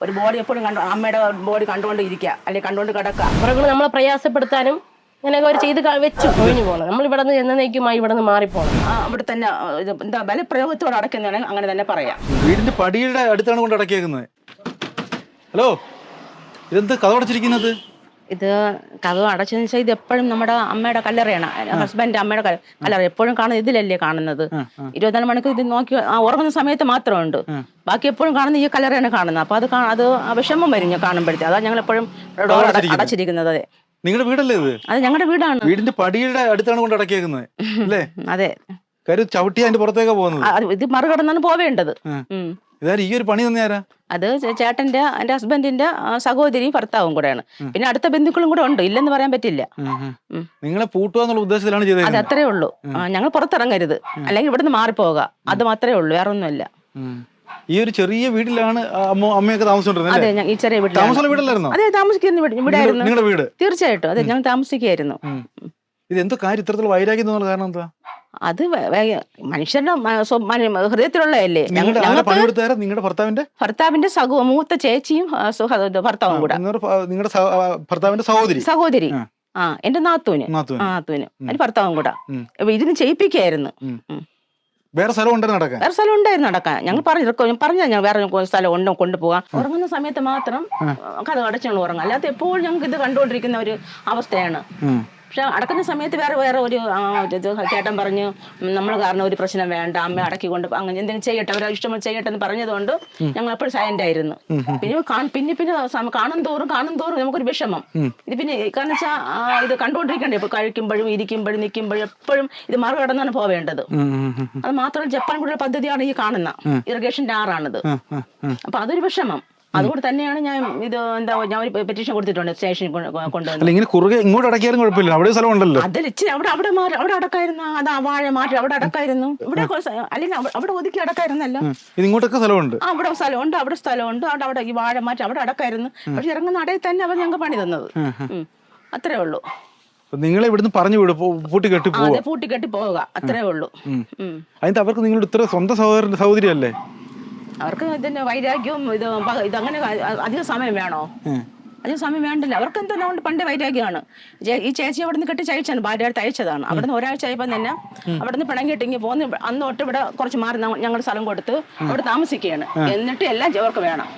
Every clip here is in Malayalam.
ഒരു ബോഡി എപ്പോഴും കണ്ടു അമ്മയുടെ ബോഡി കണ്ടുകൊണ്ട് ഇരിക്കുക അല്ലെങ്കിൽ കണ്ടുകൊണ്ട് കിടക്കുക. അവർക്ക് നമ്മളെ പ്രയാസപ്പെടുത്താനും ഇങ്ങനെയൊക്കെ അവർ ചെയ്ത് വെച്ച് ഒഴിഞ്ഞു പോകണം. നമ്മൾ ഇവിടെ നിന്ന് എന്നേക്കുമായി ഇവിടെ നിന്ന് മാറിപ്പോകണം. ആ, അവിടെ തന്നെ എന്താ ബലപ്രയോഗത്തോടെ അടയ്ക്കുന്നതാണെങ്കിൽ അങ്ങനെ തന്നെ പറയാം. വീടിന്റെ പടിയുടെ അടുത്താണ് കൊണ്ട് അടക്കിയേക്കുന്നത്. ഹലോ ഇതെന്ത് കഥ അടച്ചിരിക്കുന്നത് ഇത് കഥ അടച്ചതെന്ന് വെച്ചാൽ ഇത് എപ്പോഴും നമ്മുടെ അമ്മയുടെ കല്ലറയാണ്. ഹസ്ബൻഡ് അമ്മയുടെ കല്ല- കല്ലറ. എപ്പോഴും കാണുന്നത് ഇതിലല്ലേ കാണുന്നത്? ഇരുപത്തിനാല് മണിക്കൂർ ഇത് നോക്കി ഉറങ്ങുന്ന സമയത്ത് മാത്രമുണ്ട്. ബാക്കി എപ്പോഴും കാണുന്ന ഈ കല്ലറയാണ് കാണുന്നത്. അപ്പൊ അത് അത് വിഷമം വരും കാണുമ്പോഴത്തെ. അതാ ഞങ്ങൾ എപ്പോഴും ഡോർ അടച്ചിരിക്കുന്നത്. അതെ. നിങ്ങളുടെ വീടല്ലേ ഇത്? അത് ഞങ്ങളുടെ വീടാണ്. വീടിന്റെ പടിയുടെ അടുത്താണ് കൊണ്ട് അടക്കിയേക്കുന്നത്. അല്ലേ? അതെ. ചവിട്ടി അതിന്റെ പുറത്തേക്ക് പോകുന്നത്. ഇത് മറികടന്നാണ് പോവേണ്ടത്. ഇതാരും? ഈ ഒരു പണി തന്നെ ആരാ? അത് ചേട്ടന്റെ എന്റെ ഹസ്ബൻഡിന്റെ ആ, സഹോദരിയും ഭർത്താവും കൂടെയാണ്. പിന്നെ അടുത്ത ബന്ധുക്കളും കൂടെ ഉണ്ട്. ഇല്ലെന്ന് പറയാൻ പറ്റില്ല. നിങ്ങളെ പൂട്ടുക ഉദ്ദേശത്തിലാണ് ഉദ്ദേശത്തിലാണ് അത് അത്രേ ഉള്ളൂ. ഞങ്ങൾ പുറത്തിറങ്ങരുത്. അല്ലെങ്കിൽ ഇവിടുന്ന് മാറിപ്പോക. അത് മാത്രമേ ഉള്ളൂ. വേറെ ഒന്നുമില്ല ഈ ഒരു ചെറിയ വീട്ടിലാണ് അമ്മയൊക്കെ താമസിച്ചോണ്ടിരുന്നത് ഈ ചെറിയ വീട്ടിൽ അതെ താമസിക്കുന്ന വീട് ഇവിടെ നിങ്ങളുടെ വീട്? തീർച്ചയായിട്ടും. അതെ ഞങ്ങൾ താമസിക്കുകയായിരുന്നു. ഇത് എന്തോ കാര്യം? ഇത്തരത്തിലുള്ള വൈരാഗ്യം എന്നുള്ള കാരണം എന്താ? അത് മനുഷ്യരുടെ ഹൃദയത്തിലുള്ളതല്ലേ. നിങ്ങളുടെ ഭർത്താവിന്റെ? ഭർത്താവിന്റെ സഹോ മൂത്ത ചേച്ചിയും ഭർത്താവും കൂടെ. നിങ്ങളുടെ ഭർത്താവിന്റെ സഹോദരി? സഹോദരി. ആ. എന്റെ നാത്തൂന്. നാത്തൂന്. അതിന് ഭർത്താവും കൂടെ. ഇരുന്ന് ചെയ്യിപ്പിക്കായിരുന്നു. വേറെ സ്ഥലം ഉണ്ടായിരുന്നു നടക്കാൻ? വേറെ സ്ഥലം ഉണ്ടായിരുന്നു നടക്കാൻ. ഞങ്ങൾ പറഞ്ഞു പറഞ്ഞ ഞാൻ വേറെ സ്ഥലം ഉണ്ടോ കൊണ്ടുപോകാം ഉറങ്ങുന്ന സമയത്ത് മാത്രം കഥ അടച്ചു ഞങ്ങൾ ഉറങ്ങും. അല്ലാതെ എപ്പോഴും ഞങ്ങൾക്ക് ഇത് കണ്ടുകൊണ്ടിരിക്കുന്ന ഒരു അവസ്ഥയാണ്. പക്ഷെ അടക്കുന്ന സമയത്ത് വേറെ വേറെ ഒരു ചേട്ടൻ പറഞ്ഞു നമ്മൾ കാരണം ഒരു പ്രശ്നം വേണ്ട അമ്മ അടക്കിക്കൊണ്ട് അങ്ങനെ എന്തെങ്കിലും ചെയ്യട്ടെ അവരെ ഇഷ്ടം ചെയ്യട്ടെ എന്ന് പറഞ്ഞതുകൊണ്ട് ഞങ്ങൾ എപ്പോഴും സൈലന്റ് ആയിരുന്നു. പിന്നെ പിന്നെ പിന്നെ കാണും തോറും കാണും തോറും നമുക്കൊരു വിഷമം. ഇത് പിന്നെ കാരണം വെച്ചാൽ ഇത് കണ്ടുകൊണ്ടിരിക്കണ്ടേ ഇപ്പൊ കഴിക്കുമ്പോഴും ഇരിക്കുമ്പോഴും നിൽക്കുമ്പോഴും എപ്പോഴും ഇത് മറുകടന്നാണ് പോവേണ്ടത്. അത് മാത്രമല്ല ജപ്പാൻ കൂടുതൽ പദ്ധതിയാണ് ഈ കാണുന്ന ഇറിഗേഷൻ ആറാണിത്. അപ്പൊ അതൊരു വിഷമം. അതുകൊണ്ട് തന്നെയാണ് ഞാൻ ഇത് എന്താ ഞാൻ ഒരു പെറ്റീഷൻ കൊടുത്തിട്ടുണ്ട് സ്റ്റേഷനിൽ കൊണ്ട് കൊണ്ടുവന്ന്. അല്ല ഇങ്ങനെ കുറുകെ ഇങ്ങോട്ട് അടക്കിയാലും കുഴപ്പമില്ല അവിടെ സ്ഥലം ഉണ്ടല്ലോ. അതിൽ ഇച്ചിരി അവിടെ അവിടെ മാറി അവിടെ അടക്കായിരുന്നു. അത് വാഴ മാറ്റി അവിടെ അടക്കായിരുന്നു. ഇവിടെ അല്ലെങ്കിൽ അവിടെ- ഒതുക്കി അടക്കായിരുന്നല്ലോ. ഇങ്ങോട്ടൊക്കെ സ്ഥലമുണ്ട്. അവിടെ സ്ഥലമുണ്ട് അവിടെ സ്ഥലമുണ്ട്. അവിടെ അവിടെ ഈ വാഴ മാറ്റി അവിടെ അടക്കായിരുന്നു. പക്ഷെ ഇറങ്ങുന്ന അടയിൽ തന്നെ അവർ ഞങ്ങൾക്ക് പണി തന്നത്. അത്രേ ഉള്ളൂ. നിങ്ങൾ ഇവിടുന്ന് പറഞ്ഞു വിടും പൂട്ടി കെട്ടി പോവുക. പൂട്ടി കെട്ടി പോവുക. അത്രേ ഉള്ളൂ. അതിന്റെ അവർക്ക് നിങ്ങളുടെ ഇത്ര സ്വന്തം സഹോദരൻ സഹോദരിയല്ലേ? അവർക്ക് ഇതിന്റെ വൈരാഗ്യവും ഇത് ഇതങ്ങനെ അധികം സമയം വേണോ? അധികം സമയം വേണ്ടല്ലോ? അവർക്ക് എന്താ കൊണ്ട് പണ്ടേ വൈരാഗ്യമാണ്. ഈ ചേച്ചി അവിടെ നിന്ന് കെട്ടി ചയച്ചാണ് ഭാര്യ തയ്ച്ചതാണ് അവിടെ നിന്ന് ഒരാഴ്ച ആയപ്പോൾ തന്നെ അവിടെ നിന്ന് പിണങ്ങിയിട്ട് ഇങ്ങനെ പോന്ന് അന്ന് തൊട്ട് ഇവിടെ കുറച്ച് മാറി ഞങ്ങൾ സ്ഥലം കൊടുത്ത് അവിടെ താമസിക്കുകയാണ്. എന്നിട്ട് എല്ലാം അവർക്ക് വേണം.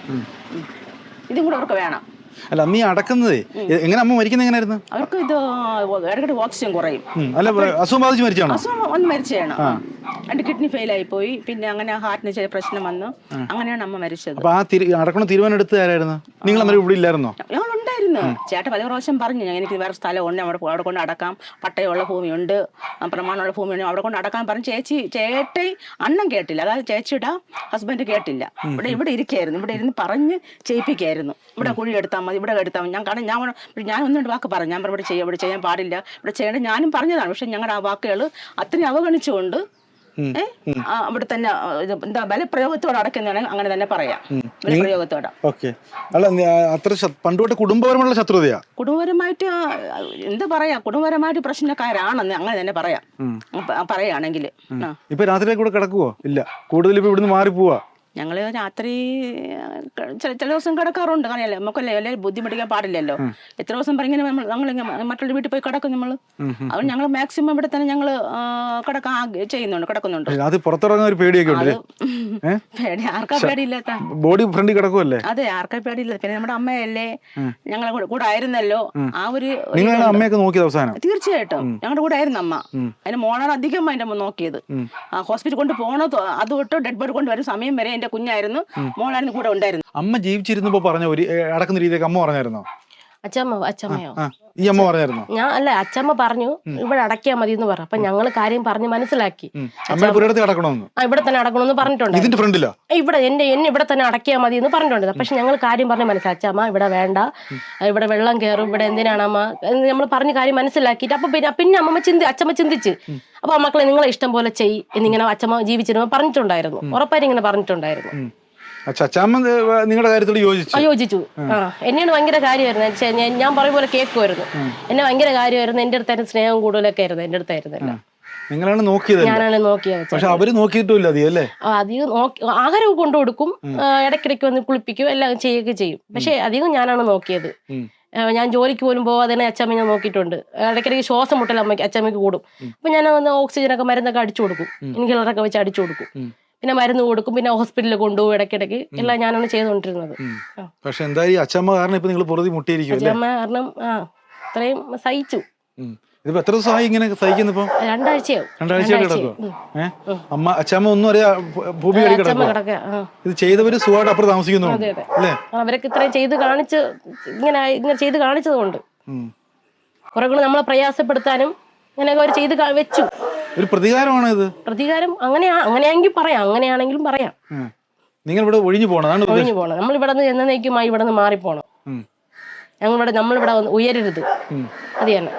ഇതും കൂടെ അവർക്ക് വേണം. അല്ല നീ അടക്കുന്നതേ. എങ്ങനെ അമ്മ മരിക്കുന്നത് എങ്ങനെയായിരുന്നു? അവർക്ക് ഇത് ഇടയ്ക്കിടെ ഓക്സിജൻ കുറയും. അല്ല അസുഖം ബാധിച്ച് മരിച്ചാണോ? അസുഖം ഒന്ന് മരിച്ചാണ് രണ്ട് കിഡ്നി ഫെയിൽ ആയി പോയി പിന്നെ അങ്ങനെ ഹാർട്ടിന് ചെറിയ പ്രശ്നം വന്നു. അങ്ങനെയാണ് അമ്മ മരിച്ചത്. അപ്പൊ ആ അടക്കണ തീരുമാനം എടുത്ത് ആരായിരുന്നു? നിങ്ങൾ അമ്മ ഇവിടെ ഇല്ലായിരുന്നോ? ഞങ്ങളുണ്ടായിരുന്നു ചേട്ടൻ പല പ്രാവശ്യം പറഞ്ഞു ഞാൻ എനിക്ക് വേറെ സ്ഥലമുണ്ട് അവിടെ അവിടെ കൊണ്ട് അടക്കാം പട്ടയമുള്ള ഭൂമിയുണ്ട് പ്രമാണമുള്ള ഭൂമിയുണ്ട്. അവിടെ കൊണ്ട് അടക്കാൻ പറഞ്ഞു. ചേച്ചി ചേട്ടൻ അണ്ണൻ കേട്ടില്ല. അതായത് ചേച്ചിയുടെ ഹസ്ബൻഡ് കേട്ടില്ല. ഇവിടെ ഇവിടെ ഇരിക്കായിരുന്നു. ഇവിടെ ഇരുന്ന് പറഞ്ഞ് ചെയ്യിപ്പിക്കായിരുന്നു. ഇവിടെ കുഴി എടുത്താൽ മതി ഇവിടെ എടുത്താൽ മതി. ഞാൻ കാരണം ഞാൻ ഞാൻ ഒന്നും രണ്ട് വാക്ക് പറഞ്ഞു. ഞാൻ പറഞ്ഞു ഇവിടെ ചെയ്യാം ഇവിടെ ചെയ്യാൻ പാടില്ല. ഇവിടെ ചെയ്യേണ്ട. ഞാനും പറഞ്ഞതാണ്. പക്ഷെ ഞങ്ങളുടെ ആ വാക്കുകൾ അത്രയും അവഗണിച്ചുകൊണ്ട് അവിടെ തന്നെ എന്താ ബലപ്രയോഗത്തോടെ അടയ്ക്കുന്നതാണെങ്കിൽ അങ്ങനെ തന്നെ പറയാം. ബലപ്രയോഗത്തോടെ. ഓക്കെ. അല്ല അത്ര ശ- പണ്ട് തൊട്ട് കുടുംബപരമുള്ള ശത്രുതയാ? കുടുംബപരമായിട്ട് എന്താ പറയാ കുടുംബപരമായിട്ട് പ്രശ്നക്കാരാണെന്ന് അങ്ങനെ തന്നെ പറയാം. പറയാണെങ്കിൽ പറയുകയാണെങ്കിൽ. ഇപ്പൊ രാത്രിയിലേക്ക് കൂടെ കിടക്കുവോ? ഇല്ല. കൂടുതൽ ഇപ്പൊ ഇവിടുന്ന് മാറി പോവാ ഞങ്ങൾ രാത്രി ചില ചില ദിവസം കിടക്കാറുണ്ട്. അറിയാലോ നമുക്കല്ലേ എല്ലാവരും ബുദ്ധിമുട്ടിക്കാൻ പാടില്ലല്ലോ. എത്ര ദിവസം പറഞ്ഞിങ്ങനെ നമ്മൾ ഞങ്ങൾ മറ്റുള്ള വീട്ടിൽ പോയി കിടക്കും നമ്മൾ അതുകൊണ്ട് ഞങ്ങൾ മാക്സിമം ഇവിടെ തന്നെ ഞങ്ങൾ കിടക്കാൻ ചെയ്യുന്നുണ്ട് കിടക്കുന്നുണ്ട്. അത് പുറത്തിറങ്ങാൻ ഒരു പേടിയൊക്കെ ഉണ്ട് പേടി. ആർക്കാ പേടിയില്ലാത്ത ബോഡി ഫ്രണ്ടി കിടക്കുമല്ലേ അതെ ആർക്കാ പേടിയില്ല പിന്നെ നമ്മുടെ അമ്മയല്ലേ? ഞങ്ങളെ കൂടെ- ആയിരുന്നല്ലോ ആ ഒരു അമ്മയൊക്കെ നോക്കിയത് അവസാനം? തീർച്ചയായിട്ടും. ഞങ്ങളുടെ കൂടെ ആയിരുന്നു അമ്മ അതിന് മോളാണ് അധികം അതിന്റെ അമ്മ നോക്കിയത്. ആ ഹോസ്പിറ്റൽ കൊണ്ട് പോണത് അത് തൊട്ട് ഡെഡ് ബോഡി കൊണ്ട് വരുന്ന സമയം വരെ എന്റെ കുഞ്ഞായിരുന്നു. മോളായിരുന്നു കൂടെ ഉണ്ടായിരുന്നു. അമ്മ ജീവിച്ചിരുന്നപ്പോ പറഞ്ഞ ഒരു അടക്കുന്ന രീതിയൊക്കെ അമ്മ പറഞ്ഞായിരുന്നോ? അച്ഛമ്മ അച്ഛമ്മയോ? ആ ഈ അമ്മ പറഞ്ഞായിരുന്നോ ഞാൻ അല്ല അച്ഛമ്മ പറഞ്ഞു ഇവിടെ അടക്കിയാ മതി എന്ന് പറഞ്ഞു അപ്പൊ ഞങ്ങൾ കാര്യം പറഞ്ഞ് മനസ്സിലാക്കി. അമ്മ ഇവിടെ തന്നെ അടക്കണമെന്ന് പറഞ്ഞിട്ടുണ്ട്. ഇവിടെ എന്റെ എന്നെ ഇവിടെ തന്നെ അടക്കിയാ മതി എന്ന് പറഞ്ഞിട്ടുണ്ട് പക്ഷെ ഞങ്ങൾ കാര്യം പറഞ്ഞ് മനസ്സിലാക്കി. അച്ഛമ്മ ഇവിടെ വേണ്ട. ഇവിടെ വെള്ളം കയറും ഇവിടെ എന്തിനാണ് അമ്മ? എന്ന് നമ്മൾ പറഞ്ഞ കാര്യം മനസ്സിലാക്കിയിട്ട് അപ്പൊ പിന്നെ പിന്നെ അമ്മമ്മ ചിന്തി അച്ഛമ്മ ചിന്തിച്ച്. അപ്പൊ മക്കളെ നിങ്ങളെ ഇഷ്ടം പോലെ ചെയ് എന്നിങ്ങനെ അച്ഛമ്മ ജീവിച്ചിരുന്നു പറഞ്ഞിട്ടുണ്ടായിരുന്നു. ഉറപ്പായിട്ടും ഇങ്ങനെ പറഞ്ഞിട്ടുണ്ടായിരുന്നു. നിങ്ങളുടെ കാര്യത്തിൽ യോജിച്ചു. യോജിച്ചു. ആ. എന്നെയാണ് ഭയങ്കര കാര്യമായിരുന്നു. ഞാൻ- പറയും പോലെ കേൾക്കുമായിരുന്നു എന്നെ ഭയങ്കര കാര്യമായിരുന്നു. എന്റെ അടുത്തായിരുന്നു സ്നേഹം കൂടുതലൊക്കെ ആയിരുന്നു. എന്റെ അടുത്തായിരുന്നു എല്ലാം നിങ്ങളാണ് നോക്കിയത് ഞാനാണ് നോക്കിയത് പക്ഷെ അവർ നോക്കിയിട്ടില്ല അല്ലേ? അധികം ആഹാരം കൊണ്ടു കൊടുക്കും. ഇടയ്ക്കിടയ്ക്ക് വന്ന് കുളിപ്പിക്കും എല്ലാം ചെയ്യുകയൊക്കെ ചെയ്യും. പക്ഷെ അധികം ഞാനാണ് നോക്കിയത്. ഞാൻ ജോലിക്ക് പോലും പോവാതെ തന്നെ അച്ഛമ്മ ഞാൻ നോക്കിയിട്ടുണ്ട്. ഇടയ്ക്കിടയ്ക്ക് ശ്വാസം മുട്ടൽ അമ്മയ്ക്ക് അച്ഛമ്മയ്ക്ക് കൂടും. അപ്പൊ ഞാൻ വന്ന് ഓക്സിജനൊക്കെ മരുന്നൊക്കെ അടിച്ചു കൊടുക്കും. ഇൻഹേലറൊക്കെ വെച്ച് അടിച്ചു കൊടുക്കും. പിന്നെ മരുന്ന് കൊടുക്കും പിന്നെ ഹോസ്പിറ്റലിൽ കൊണ്ടുപോകും ഇടയ്ക്കിടയ്ക്ക്. എല്ലാം ഞാനാണ് ചെയ്തുകൊണ്ടിരുന്നത്. പക്ഷെ എന്തായാലും അച്ഛമ്മ കാരണം ഇപ്പൊ നിങ്ങൾ പുറത്ത് മുട്ടിയിരിക്കും അല്ലേ അച്ഛമ്മ കാരണം ആ അത്രയും സഹിച്ചു. ഉം. ഇതിപ്പോ എത്ര ദിവസമായി ഇങ്ങനെ സഹിക്കുന്നു ഇപ്പൊ? രണ്ടാഴ്ചയാവും. രണ്ടാഴ്ചയായിട്ട് അമ്മ അച്ഛമ്മ ഒന്നും അറിയാ ഭൂമി കിടക്കുക ഇത് ചെയ്തവര് സുഖമായിട്ട് അപ്പുറം താമസിക്കുന്നുണ്ട് അതെ അതെ. അല്ലേ? അവരൊക്കെ ഇത്രയും ചെയ്ത് കാണിച്ച് ഇങ്ങനെ ഇങ്ങനെ ചെയ്ത് കാണിച്ചത് കൊണ്ട്. കുറെ കൂടെ നമ്മളെ പ്രയാസപ്പെടുത്താനും ഇങ്ങനെയൊക്കെ അവർ ചെയ്ത് വെച്ചു. ഒരു പ്രതികാരമാണ് ഇത്? പ്രതികാരം അങ്ങനെയാ അങ്ങനെയാണെങ്കിൽ പറയാം. അങ്ങനെയാണെങ്കിലും പറയാം. നിങ്ങൾ ഇവിടെ ഒഴിഞ്ഞു പോകണം ഒഴിഞ്ഞു പോകണം നമ്മൾ ഇവിടെ നിന്ന് എന്നേക്കുമായി ഇവിടെ നിന്ന് മാറിപ്പോണം. ഉം. ഞങ്ങളിവിടെ നമ്മളിവിടെ ഉയരരുത്. അത് തന്നെ.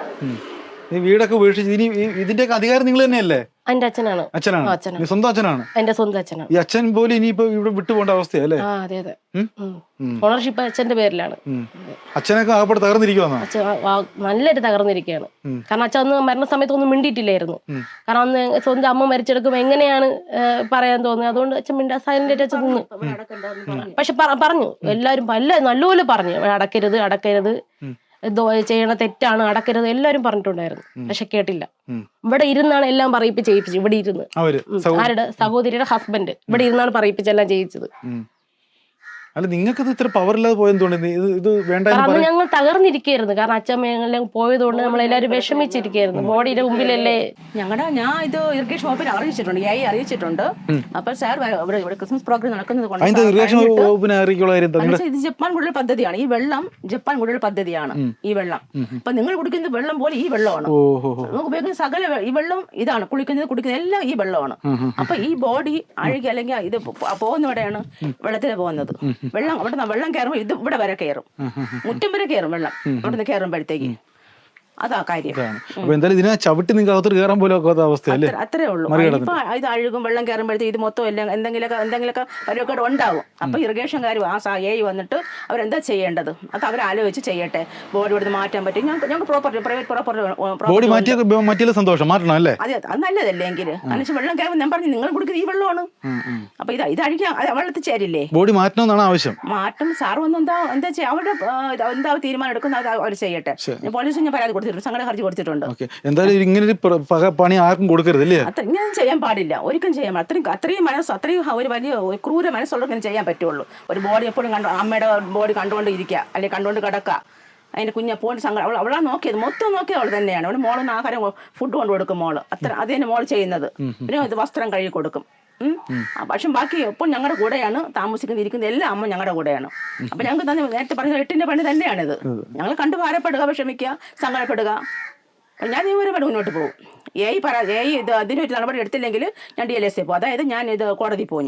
ഈ വീടൊക്കെ ഉപേക്ഷിച്ച് ഇനി ഈ- ഇതിന്റെയൊക്കെ അധികാരം നിങ്ങൾ തന്നെയല്ലേ? എന്റെ അച്ഛനാണ്. അച്ഛനാണ്. ആ, അച്ഛനാണ്. സ്വന്തം അച്ഛനാണ്. എന്റെ സ്വന്തം അച്ഛനാണ്. ഈ അച്ഛൻ പോലും ഇനിയിപ്പോ ഇവിടെ വിട്ടു പോകേണ്ട അവസ്ഥയല്ലേ? ആ അതെ അതെ. ഉം? ഉം. ഓണർഷിപ്പ് അച്ഛന്റെ പേരിലാണ്. ഉം. അച്ഛനൊക്കെ ആകപ്പെട്ട് തകർന്നിരിക്കുവാന്നോ? അച്ഛൻ നല്ലൊരു തകർന്നിരിക്കുകയാണ്. ഉം. കാരണം അച്ഛൻ അന്ന് മരണ സമയത്ത് ഒന്നും മിണ്ടിയിട്ടില്ലായിരുന്നു. ഉം. കാരണം അന്ന് സ്വന്തം അമ്മ മരിച്ചെടുക്കുമ്പോൾ എങ്ങനെയാണ് പറയാൻ തോന്നുന്നത്? അതുകൊണ്ട് അച്ഛൻ മിണ്ടാ സൈലന്റ് അച്ഛൻ നിന്ന്. പക്ഷെ പറ- പറഞ്ഞു. എല്ലാവരും നല്ല നല്ലപോലെ പറഞ്ഞു. അടക്കരുത് അടക്കരുത്. ഉം. എന്തോ ചെയ്യണ തെറ്റാണ് അടക്കരുത് എല്ലാവരും പറഞ്ഞിട്ടുണ്ടായിരുന്നു. പക്ഷെ കേട്ടില്ല. ഇവിടെ ഇരുന്നാണ് എല്ലാം പറയിപ്പിച്ച് ചെയ്യിപ്പിച്ചത് ഇവിടെ ഇരുന്ന്. ആരുടെ? സഹോദരിയുടെ ഹസ്ബൻഡ് ഇവിടെ ഇരുന്നാണ് പറയിപ്പിച്ചെല്ലാം ചെയ്യിച്ചത്. അല്ല നിങ്ങൾക്ക് ഇത് ഇത്ര പവർ ഇല്ലാതെ പോയെന്തുകൊണ്ട് ഇത് ഇത് വേണ്ട അന്ന് ഞങ്ങൾ തകർന്നിരിക്കുകയായിരുന്നു. കാരണം അച്ഛമ്മയെല്ലാം പോയതുകൊണ്ട് നമ്മളെല്ലാവരും വിഷമിച്ചിരിക്കുകയായിരുന്നു. ബോഡിയുടെ മുമ്പിലല്ലേ? ഞങ്ങളുടെ ഞാൻ ഇത് ഇറിഗേഷൻ ഷോപ്പിൽ അറിയിച്ചിട്ടുണ്ട് ഐ അറിയിച്ചിട്ടുണ്ട്. അപ്പൊ സാർ ഇവിടെ ഇവിടെ ക്രിസ്മസ് പ്രോഗ്രാം നടക്കുന്നത് കൊണ്ട് ഇത് ജപ്പാൻ കുടിവെള്ള പദ്ധതിയാണ്. ഈ വെള്ളം ജപ്പാൻ കുടിവെള്ള പദ്ധതിയാണ് ഈ വെള്ളം. അപ്പൊ നിങ്ങൾ കുടിക്കുന്ന വെള്ളം പോലെ ഈ വെള്ളമാണ്. നമുക്ക് ഉപയോഗിക്കുന്ന സകല ഈ വെള്ളം ഇതാണ്. കുളിക്കുന്നത് കുടിക്കുന്നത് എല്ലാം ഈ വെള്ളമാണ്. അപ്പൊ ഈ ബോഡി അഴുകി അല്ലെങ്കിൽ ഇത് പോകുന്ന ഇവിടെയാണ് വെള്ളത്തിൽ പോകുന്നത്. വെള്ളം അവിടെ വെള്ളം കയറുമ്പോൾ ഇത് ഇവിടെ വരെ കയറും. മുറ്റം വരെ കയറും വെള്ളം. അവിടെ നിന്ന് കയറുമ്പോഴത്തേക്ക്. അതാ കാര്യം. അപ്പൊ എന്തായാലും ഇതിനെ ചവിട്ടി നിങ്ങൾക്ക് അകത്ത് കയറാൻ പോലും ഒക്കാത്ത അവസ്ഥയല്ലേ? അത്ര- ഉള്ളൂ. ഇപ്പൊ ഇത് അഴുകും വെള്ളം കയറുമ്പോഴത്തേക്ക് ഇത് മൊത്തം എല്ലാം എന്തെങ്കിലുമൊക്കെ എന്തെങ്കിലുമൊക്കെ പരിവക്കേട് ഉണ്ടാവും. അപ്പൊ ഇറിഗേഷൻകാർ ആ സാ എ വന്നിട്ട് അവരെന്താ ചെയ്യേണ്ടത്? അത് അവർ ആലോചിച്ച് ചെയ്യട്ടെ. ബോഡി ഇവിടുന്ന് മാറ്റാൻ പറ്റും. ഞങ്ങൾക്ക് ഞങ്ങൾക്ക് പ്രോപ്പർട്ടി പ്രൈവറ്റ് പ്രോപ്പർട്ടി ബോഡി മാറ്റിയ മാറ്റിയാലും സന്തോഷം. മാറ്റണം അല്ലേ? അതെ അത് നല്ലതല്ലേ എങ്കിൽ അനുസരിച്ച് വെള്ളം കയറുമ്പോൾ ഞാൻ പറഞ്ഞു നിങ്ങൾ കൊടുക്കുന്ന ഈ വെള്ളമാണ്. അപ്പൊ ഇത് ഇത് അഴിക്കാൻ വെള്ളത്തിൽ ചേരില്ലേ? ബോഡി മാറ്റണമെന്നാണ് ആവശ്യം. മാറ്റം. സാർ ഒന്നും എന്താ എന്താ ചെയ്യുക അവരുടെ എന്താ തീരുമാനം എടുക്കുന്നത്? അവർ ചെയ്യട്ടെ. പോലീസിന് ഞാൻ പരാതി കൊടുത്തിട്ടുണ്ട് സങ്കട ഹർജി കൊടുത്തിട്ടുണ്ട്. എന്തായാലും ഇങ്ങനെ ഒരു പണി ആർക്കും കൊടുക്കരുത് അല്ലേ അത്ര ഇങ്ങനെ ചെയ്യാൻ പാടില്ല. ഒരിക്കലും ചെയ്യാൻ അത്രയും അത്രയും മനസ്സ് അത്രയും ഒരു വലിയ ക്രൂര മനസ്സുള്ള ഇങ്ങനെ ചെയ്യാൻ പറ്റുള്ളൂ. ഒരു ബോഡി എപ്പോഴും കണ്ടു അമ്മയുടെ ബോഡി കണ്ടുകൊണ്ട് ഇരിക്കുക അല്ലെങ്കിൽ കണ്ടുകൊണ്ട് കിടക്കുക. അതിന്റെ കുഞ്ഞെ പോയിന്റ് സങ്കടം അവൾ അവളാ നോക്കിയത്. മൊത്തം നോക്കിയത് അവൾ തന്നെയാണ്. അവൾ മോളിന്ന് ആഹാരം ഫുഡ് കൊണ്ടുകൊടുക്കും മോൾ. അത്ര അത് തന്നെ മോൾ ചെയ്യുന്നത്. പിന്നെ ഇത് വസ്ത്രം കഴുകി കൊടുക്കും. പക്ഷെ ബാക്കി എപ്പോൾ ഞങ്ങളുടെ കൂടെയാണ് താമസിക്കുന്നത് ഇരിക്കുന്നത് എല്ലാം അമ്മ ഞങ്ങളുടെ കൂടെയാണ്. അപ്പൊ ഞങ്ങൾക്ക് തന്നെ നേരത്തെ പറഞ്ഞ എട്ടിന്റെ പണി തന്നെയാണിത്. ഞങ്ങൾ കണ്ടു ഭാരപ്പെടുക വിഷമിക്കുക സങ്കടപ്പെടുക. ഞാൻ നിയമപരമായിട്ട് മുന്നോട്ട് പോകും. ഏ പറ ഏ ഇത് അതിനൊരു നടപടി എടുത്തില്ലെങ്കിൽ ഞാൻ ഡി എൽ എസ് പോകും. അതായത് ഞാൻ ഇത് കോടതി പോകും